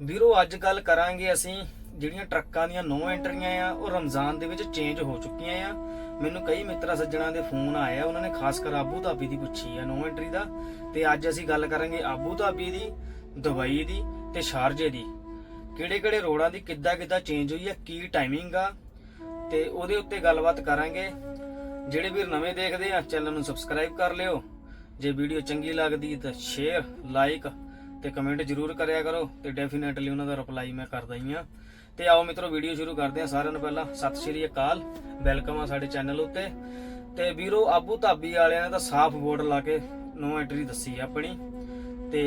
ਵੀਰੋ, ਅੱਜ ਗੱਲ ਕਰਾਂਗੇ ਅਸੀਂ ਜਿਹੜੀਆਂ ਟਰੱਕਾਂ ਦੀਆਂ ਨੋ ਐਂਟਰੀਆਂ ਆ, ਉਹ ਰਮਜ਼ਾਨ ਦੇ ਵਿੱਚ ਚੇਂਜ ਹੋ ਚੁੱਕੀਆਂ ਆ। ਮੈਨੂੰ ਕਈ ਮਿੱਤਰਾਂ ਸੱਜਣਾ ਦੇ ਫੋਨ ਆਏ ਆ ਉਹਨਾਂ ਨੇ ਖਾਸ ਕਰ ਆਬੂ ਧਾਬੀ ਦੀ ਪੁੱਛੀ ਆ ਨੋ ਐਂਟਰੀ ਦਾ। ਤੇ ਅੱਜ ਅਸੀਂ ਗੱਲ ਕਰਾਂਗੇ ਆਬੂ ਧਾਬੀ ਦੀ, ਦੁਬਈ ਦੀ ਤੇ ਸ਼ਾਰਜੇ ਦੀ। ਕਿਹੜੇ ਕਿਹੜੇ ਰੋਡਾਂ ਦੀ ਕਿੱਦਾਂ ਕਿੱਦਾਂ ਚੇਂਜ ਹੋਈ ਆ, ਕੀ ਟਾਈਮਿੰਗ ਆ? ਤੇ ਉਹਦੇ ਉੱਤੇ ਗੱਲਬਾਤ ਕਰਾਂਗੇ। ਜਿਹੜੇ ਵੀਰ ਨਵੇਂ ਦੇਖਦੇ ਆ, ਚੈਨਲ ਨੂੰ ਸਬਸਕ੍ਰਾਈਬ ਕਰ ਲਿਓ। ਜੇ ਵੀਡੀਓ ਚੰਗੀ ਲੱਗਦੀ ਤਾਂ ਸ਼ੇਅਰ ਲਾਈਕ ਤੇ ਕਮੈਂਟ ਜਰੂਰ ਕਰਿਆ ਕਰੋ ਤੇ ਡੈਫੀਨੇਟਲੀ ਉਹਨਾਂ ਦਾ ਰਿਪਲਾਈ ਮੈਂ ਕਰਦਾ ਹੀ ਆ ਤੇ ਆਓ ਮਿੱਤਰੋ ਵੀਡੀਓ ਸ਼ੁਰੂ ਕਰਦੇ ਆ ਸਾਰਿਆਂ ਨੂੰ ਪਹਿਲਾਂ। ਸਤਿ ਸ਼੍ਰੀ ਅਕਾਲ ਵੈਲਕਮ ਆ ਸਾਡੇ ਚੈਨਲ ਉੱਤੇ। ਤੇ ਵੀਰੋ, ਆਬੂ ਧਾਬੀ ਵਾਲਿਆਂ ਨੇ ਤਾਂ ਸਾਫ਼ ਬੋਰਡ ਲਾ ਕੇ ਨੋ ਐਂਟਰੀ ਦੱਸੀ ਆਪਣੀ। ਤੇ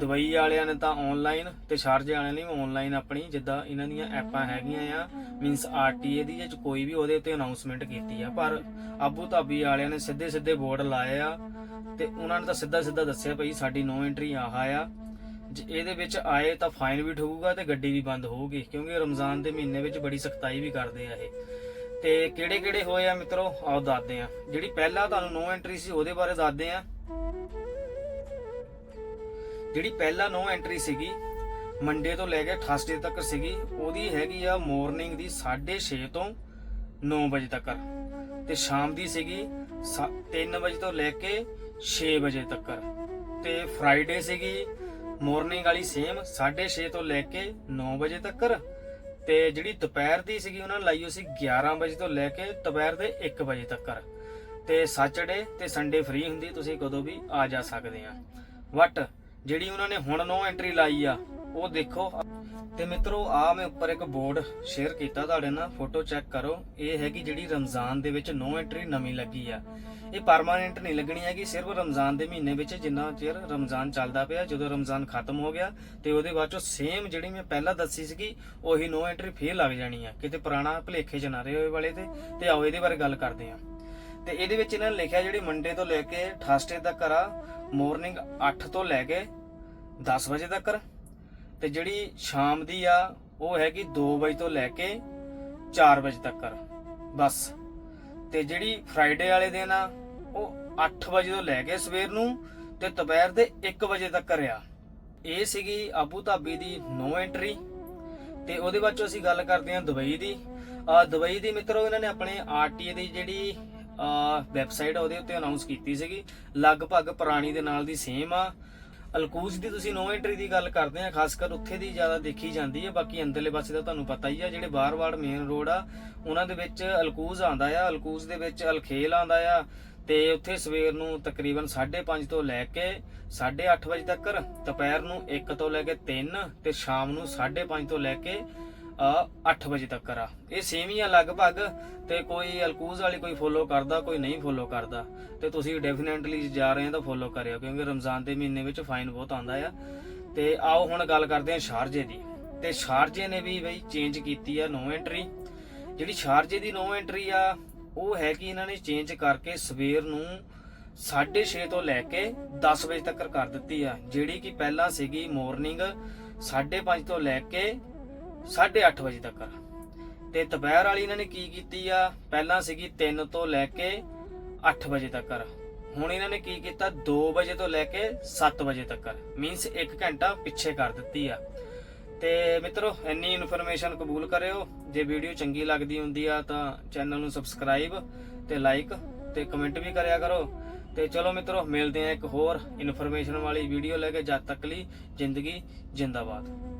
ਦੁਬਈ ਵਾਲਿਆਂ ਨੇ ਤਾਂ ਆਨਲਾਈਨ ਤੇ ਸ਼ਾਰਜੇ ਵਾਲਿਆਂ ਨੇ ਵੀ ਆਨਲਾਈਨ ਆਪਣੀ, ਜਿੱਦਾਂ ਇਹਨਾਂ ਦੀਆਂ ਐਪਾਂ ਹੈਗੀਆਂ ਆ ਮੀਨਸ ਆਰਟੀਏ ਦੀ ਜਾਂ ਕੋਈ ਵੀ ਉਹਦੇ ਉੱਤੇ ਅਨਾਉਂਸਮੈਂਟ ਕੀਤੀ ਆ। ਪਰ ਆਬੂ ਧਾਬੀ ਵਾਲਿਆਂ ਨੇ ਸਿੱਧੇ ਸਿੱਧੇ ਬੋਰਡ ਲਾਏ ਆ ਤੇ ਉਹਨਾਂ ਨੇ ਤਾਂ ਸਿੱਧਾ ਸਿੱਧਾ ਦੱਸਿਆ ਭਈ ਸਾਡੀ ਨੋ ਐਂਟਰੀ ਆਹਾ ਆ। ਜੇ ਇਹਦੇ ਵਿੱਚ ਆਏ ਤਾਂ ਫਾਈਨ ਵੀ ਠੋਊਗਾ ਤੇ ਗੱਡੀ ਵੀ ਬੰਦ ਹੋਊਗੀ, ਕਿਉਂਕਿ ਰਮਜ਼ਾਨ ਦੇ ਮਹੀਨੇ ਵਿੱਚ ਬੜੀ ਸਖਤਾਈ ਵੀ ਕਰਦੇ ਆ ਇਹ। ਤੇ ਕਿਹੜੇ ਕਿਹੜੇ ਹੋਏ ਆ ਮਿੱਤਰੋ? ਆਓ ਦੱਸਦੇ ਆ ਜਿਹੜੀ ਪਹਿਲਾਂ ਤੁਹਾਨੂੰ ਨੋ ਐਂਟਰੀ ਸੀ, ਉਹਦੇ ਬਾਰੇ ਦੱਸਦੇ ਆ ਜਿਹੜੀ ਪਹਿਲਾਂ ਨੋ ਐਂਟਰੀ ਸੀਗੀ ਮੰਡੇ ਤੋਂ ਲੈ ਕੇ ਥਰਸਡੇ ਤੱਕ ਸੀਗੀ, ਉਹਦੀ ਹੈਗੀ ਆ ਮਾਰਨਿੰਗ ਦੀ 6:30 ਤੋਂ 9 ਵਜੇ ਤੱਕ। ਤੇ ਸ਼ਾਮ ਦੀ ਸੀਗੀ 3 ਵਜੇ ਤੋਂ ਲੈ ਕੇ 6 ਵਜੇ ਤੱਕ। ਤੇ ਫਰਾਈਡੇ ਸੀਗੀ ਮਾਰਨਿੰਗ ਵਾਲੀ ਸੇਮ 6:30 ਤੋਂ ਲੈ ਕੇ 9 ਵਜੇ ਤੱਕ। ਤੇ ਜਿਹੜੀ ਦੁਪਹਿਰ ਦੀ ਸੀਗੀ, ਉਹਨਾਂ ਨੇ ਲਾਈ ਹੋਈ ਸੀ 11 ਵਜੇ ਤੋਂ ਲੈ ਕੇ ਦੁਪਹਿਰ ਦੇ 1 ਵਜੇ ਤੱਕ। ਤੇ ਸੈਚਰਡੇ ਤੇ ਸੰਡੇ ਫ੍ਰੀ ਹੁੰਦੀ, ਤੁਸੀਂ ਕਦੋਂ ਵੀ ਆ ਜਾ ਸਕਦੇ ਆ। ਬਟ ਜਿਹੜੀ ਉਹਨਾਂ ਨੇ ਹੁਣ ਨੋ ਐਂਟਰੀ ਲਾਈ ਆ ਉਹ ਦੇਖੋ। ਤੇ ਮਿੱਤਰੋ, ਆ ਮੈਂ ਉੱਪਰ ਇੱਕ ਬੋਰਡ ਸ਼ੇਅਰ ਕੀਤਾ ਤੁਹਾਡੇ ਨਾਲ ਫੋਟੋ ਚੈੱਕ ਕਰੋ। ਇਹ ਹੈਗੀ ਜਿਹੜੀ ਰਮਜ਼ਾਨ ਦੇ ਵਿੱਚ ਨੋ ਐਂਟਰੀ ਨਵੀਂ ਲੱਗੀ ਆ। ਇਹ ਪਰਮਾਨੈਂਟ ਨਹੀਂ ਲੱਗਣੀ ਹੈਗੀ, ਸਿਰਫ ਰਮਜ਼ਾਨ ਦੇ ਮਹੀਨੇ ਵਿੱਚ ਜਿੰਨਾ ਚਿਰ ਰਮਜ਼ਾਨ ਚੱਲਦਾ ਪਿਆ, ਜਦੋਂ ਰਮਜ਼ਾਨ ਖਤਮ ਹੋ ਗਿਆ, ਤੇ ਉਹਦੇ ਬਾਅਦ ਚੋਂ ਸੇਮ ਜਿਹੜੀ ਮੈਂ ਪਹਿਲਾਂ ਦੱਸੀ ਸੀਗੀ, ਉਹੀ ਨੋ ਐਂਟਰੀ ਫੇਰ ਲੱਗ ਜਾਣੀ ਆ। ਕਿਤੇ ਪੁਰਾਣਾ ਭਲੇਖੇ ਚ ਨਾ ਰਹੇ ਹੋਏ ਵਾਲੇ ਤੇ ਤੇ ਆਓ ਇਹਦੇ ਬਾਰੇ ਗੱਲ ਕਰਦੇ ਆ। ਤੇ ਇਹਦੇ ਵਿੱਚ ਇਹਨਾਂ ਨੇ ਲਿਖਿਆ ਜਿਹੜੀ ਮੰਡੇ ਤੋਂ ਲੈ ਕੇ ਥਰਸਡੇ ਤੱਕ ਆ ਮਾਰਨਿੰਗ 8 ਤੋਂ ਲੈ ਕੇ 10 ਵਜੇ ਤੱਕ। ਤੇ ਜਿਹੜੀ ਸ਼ਾਮ ਦੀ ਆ, ਉਹ ਹੈਗੀ 2 ਵਜੇ ਤੋਂ ਲੈ ਕੇ 4 ਵਜੇ ਤੱਕ। ਬਸ। ਤੇ ਜਿਹੜੀ ਫਰਾਈਡੇ ਵਾਲੇ ਦਿਨ ਆ, ਉਹ 8 ਵਜੇ ਤੋਂ ਲੈ ਕੇ ਸਵੇਰ ਨੂੰ ਤੇ ਦੁਪਹਿਰ ਦੇ 1 ਵਜੇ ਤੱਕ ਆ ਇਹ ਸੀਗੀ ਆਬੂ ਧਾਬੀ ਦੀ ਨੋ ਐਂਟਰੀ ਤੇ ਉਹਦੇ ਬਾਅਦ ਚੋਂ ਅਸੀਂ ਗੱਲ ਕਰਦੇ ਹਾਂ ਦੁਬਈ ਦੀ। ਆ ਦੁਬਈ ਦੀ ਮਿੱਤਰੋ, ਇਹਨਾਂ ਨੇ ਆਪਣੇ ਆਰਟੀਏ ਦੀ ਜਿਹੜੀ ਵੈਬਸਾਈਟ ਆ, ਉਹਦੇ ਉੱਤੇ ਅਨਾਉਂਸ ਕੀਤੀ ਸੀਗੀ। ਲਗਭਗ ਪੁਰਾਣੀ ਦੇ ਨਾਲ ਦੀ ਸੇਮ ਆ। ਅਲਕੂਜ਼ ਦੀ ਤੁਸੀਂ ਨੋ ਐਂਟਰੀ ਦੀ ਗੱਲ ਕਰਦੇ ਆ ਖਾਸ ਕਰ ਉੱਥੇ ਦੀ ਜ਼ਿਆਦਾ ਦੇਖੀ ਜਾਂਦੀ ਹੈ ਬਾਕੀ ਅੰਦਰਲੇ ਪਾਸੇ ਦਾ ਤੁਹਾਨੂੰ ਪਤਾ ਹੀ ਆ, ਜਿਹੜੇ ਬਾਹਰਵਾੜ ਮੇਨ ਰੋਡ ਆ, ਉਹਨਾਂ ਦੇ ਵਿੱਚ ਅਲਕੂਜ਼ ਆਂਦਾ ਆ, ਅਲਕੂਜ਼ ਦੇ ਵਿੱਚ ਅਲਖੇਲ ਆਂਦਾ ਆ, ਤੇ ਉੱਥੇ ਸਵੇਰ ਨੂੰ ਤਕਰੀਬਨ 5:30 ਤੋਂ ਲੈ ਕੇ 8:30 ਵਜੇ ਤੱਕ ਦੁਪਹਿਰ ਨੂੰ 1 ਤੋਂ ਲੈ ਕੇ 3 ਤੇ ਸ਼ਾਮ ਨੂੰ 5:30 ਤੋਂ ਲੈ ਕੇ 8 ਵਜੇ ਤੱਕ ਆ। ਇਹ ਸੇਮ ਹੀ ਆ ਲਗਭਗ, ਤੇ ਕੋਈ ਅਲਕੂਜ਼ ਵਾਲੀ ਕੋਈ ਫੋਲੋ ਕਰਦਾ, ਕੋਈ ਨਹੀਂ ਫੋਲੋ ਕਰਦਾ। ਤੇ ਤੁਸੀਂ ਡੈਫੀਨਿਟਲੀ ਜਾ ਰਹੇ ਹੋ ਤਾਂ ਫੋਲੋ ਕਰਿਓ, ਕਿਉਂਕਿ ਰਮਜ਼ਾਨ ਦੇ ਮਹੀਨੇ ਵਿੱਚ ਫਾਈਨ ਬਹੁਤ ਆਉਂਦਾ ਆ। ਤੇ ਆਓ ਹੁਣ ਗੱਲ ਕਰਦੇ ਹਾਂ ਸ਼ਾਰਜੇ ਦੀ। ਤੇ ਸ਼ਾਰਜੇ ਨੇ ਵੀ ਬਈ ਚੇਂਜ ਕੀਤੀ ਆ ਨੋ ਐਂਟਰੀ ਜਿਹੜੀ ਸ਼ਾਰਜੇ ਦੀ ਨੋ ਐਂਟਰੀ ਆ, ਉਹ ਹੈ ਕਿ ਇਹਨਾਂ ਨੇ ਚੇਂਜ ਕਰਕੇ ਸਵੇਰ ਨੂੰ 6:30 ਤੋਂ ਲੈ ਕੇ 10 ਵਜੇ ਤੱਕ ਕਰ ਦਿੱਤੀ ਆ। ਜਿਹੜੀ ਕਿ ਪਹਿਲਾਂ ਸੀਗੀ ਮਾਰਨਿੰਗ 5:30 ਤੋਂ ਲੈ ਕੇ 8:30 ਵਜੇ ਤੱਕ। ਤੇ ਦੁਪਹਿਰ ਵਾਲੀ ਇਹਨਾਂ ਨੇ ਕੀ ਕੀਤੀ ਆ? ਪਹਿਲਾਂ ਸੀਗੀ 3 ਤੋਂ ਲੈ ਕੇ 8 ਵਜੇ ਤੱਕ। ਹੁਣ ਇਹਨਾਂ ਨੇ ਕੀ ਕੀਤਾ? 2 ਵਜੇ ਤੋਂ ਲੈ ਕੇ 7 ਵਜੇ ਤੱਕ। ਮੀਨਸ 1 ਘੰਟਾ ਪਿੱਛੇ ਕਰ ਦਿੱਤੀ ਆ। ਤੇ ਮਿੱਤਰੋ, ਇੰਨੀ ਇਨਫੋਰਮੇਸ਼ਨ ਕਬੂਲ ਕਰਿਓ। ਜੇ ਵੀਡੀਓ ਚੰਗੀ ਲੱਗਦੀ ਹੁੰਦੀ ਆ ਤਾਂ ਚੈਨਲ ਨੂੰ ਸਬਸਕ੍ਰਾਈਬ ਤੇ ਲਾਈਕ ਤੇ ਕਮੈਂਟ ਵੀ ਕਰਿਆ ਕਰੋ। ਤੇ ਚਲੋ ਮਿੱਤਰੋ, ਮਿਲਦੇ ਆ ਇੱਕ ਹੋਰ ਇਨਫੋਰਮੇਸ਼ਨ ਵਾਲੀ ਵੀਡੀਓ ਲੈ ਕੇ ਜਦ ਤੱਕ ਲਈ ਜ਼ਿੰਦਗੀ ਜਿੰਦਾਬਾਦ।